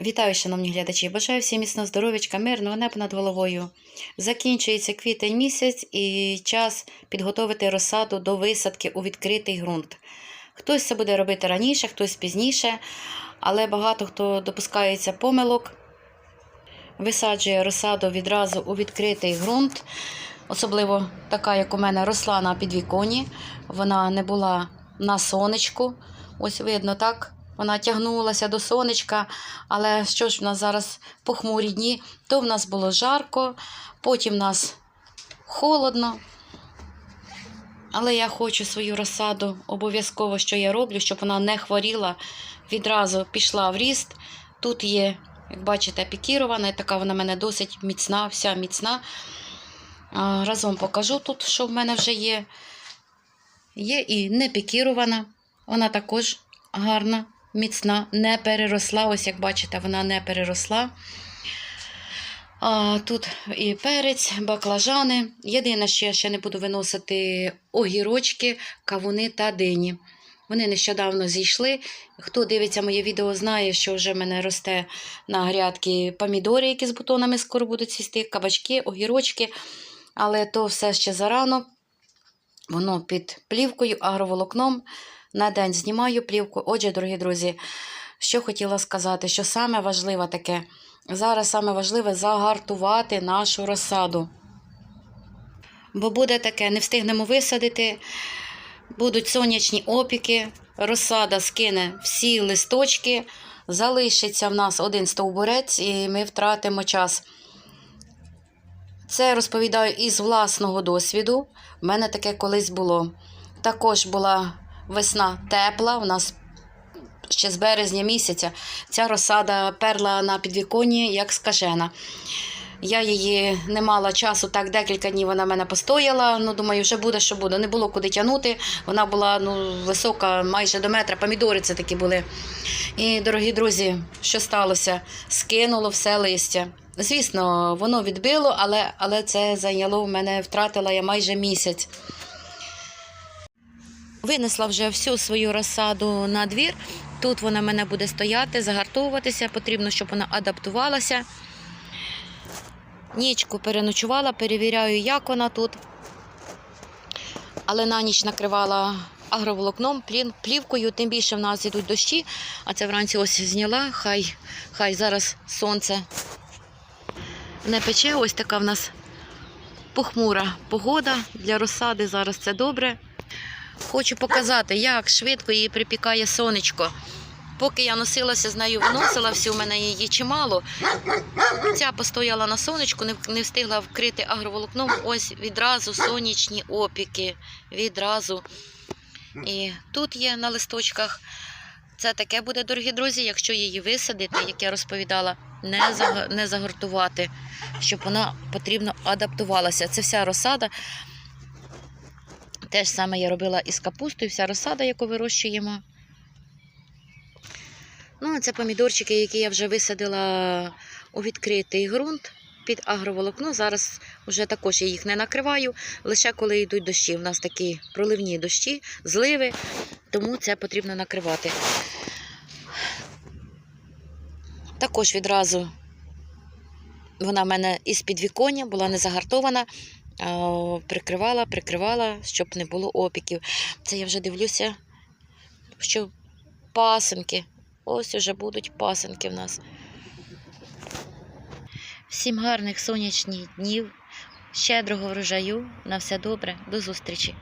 Вітаю, шановні глядачі! Бажаю всім міцного здоров'ячка, мирного неба над головою. Закінчується квітень місяць і час підготовити розсаду до висадки у відкритий ґрунт. Хтось це буде робити раніше, хтось пізніше, але багато хто допускається помилок, висаджує розсаду відразу у відкритий ґрунт. Особливо така, як у мене, росла на підвіконі. Вона не була на сонечку. Ось видно так. Вона тягнулася до сонечка, але що ж в нас зараз похмурі дні, то в нас було жарко, потім в нас холодно. Але я хочу свою розсаду обов'язково, що я роблю, щоб вона не хворіла, відразу пішла в ріст. Тут є, як бачите, пікірована, така вона в мене досить міцна, вся міцна. Разом покажу тут, що в мене вже є. Є і не пікірована, вона також гарна, міцна, не переросла. Ось як бачите, вона не переросла. А, Тут і перець, баклажани. Єдине, що я ще не буду виносити огірочки, кавуни та дині. Вони нещодавно зійшли. Хто дивиться моє відео, знає, що вже в мене росте на грядки помідори, які з бутонами скоро будуть цвісти, кабачки, огірочки. Але то все ще зарано. Воно під плівкою, агроволокном. На день знімаю плівку. Отже, дорогі друзі, що хотіла сказати, що саме важливе таке. Зараз саме важливе загартувати нашу розсаду. Бо буде таке, не встигнемо висадити, будуть сонячні опіки, розсада скине всі листочки, залишиться в нас один стовбурець, і ми втратимо час. Це розповідаю із власного досвіду. У мене таке колись було. Також була весна тепла, у нас ще з березня місяця ця розсада перла на підвіконні, як скажена. Я її не мала часу, так декілька днів вона в мене постояла. Ну, думаю, вже буде, що буде. Не було куди тягнути. Вона була ну, висока, майже до метра. Помідори це такі були. І, дорогі друзі, що сталося? Скинуло все листя. Звісно, воно відбило, але, але це зайняло в мене, втратила я майже місяць. Винесла вже всю свою розсаду на двір. Тут вона мене буде стояти, загартовуватися. Потрібно, щоб вона адаптувалася. Нічку переночувала, перевіряю, як вона тут. Але на ніч накривала агроволокном, плівкою, тим більше в нас йдуть дощі, а це вранці ось зняла. Хай, хай зараз сонце не пече. Ось така в нас похмура погода для розсади. Зараз це добре. Хочу показати, як швидко її припікає сонечко. Поки я носилася з нею, виносила всю, у мене її чимало. Ця постояла на сонечку, не, встигла вкрити агроволокном. Ось відразу сонячні опіки. Відразу. І тут є на листочках. Це таке буде, дорогі друзі, якщо її висадити, як я розповідала, не загортувати, щоб вона потрібно адаптувалася. Це вся розсада. Те ж саме я робила із капустою, вся розсада, яку вирощуємо. Ну, це помідорчики, які я вже висадила у відкритий ґрунт під агроволокно. Зараз вже також я їх не накриваю, лише коли йдуть дощі. У нас такі проливні дощі, зливи, тому це потрібно накривати. Також відразу вона в мене із підвіконня була не загартована. Прикривала, прикривала, щоб не було опіків. Це я вже дивлюся, що пасенки. Ось уже будуть пасенки в нас. Всім гарних сонячних днів, щедрого врожаю. На все добре, до зустрічі!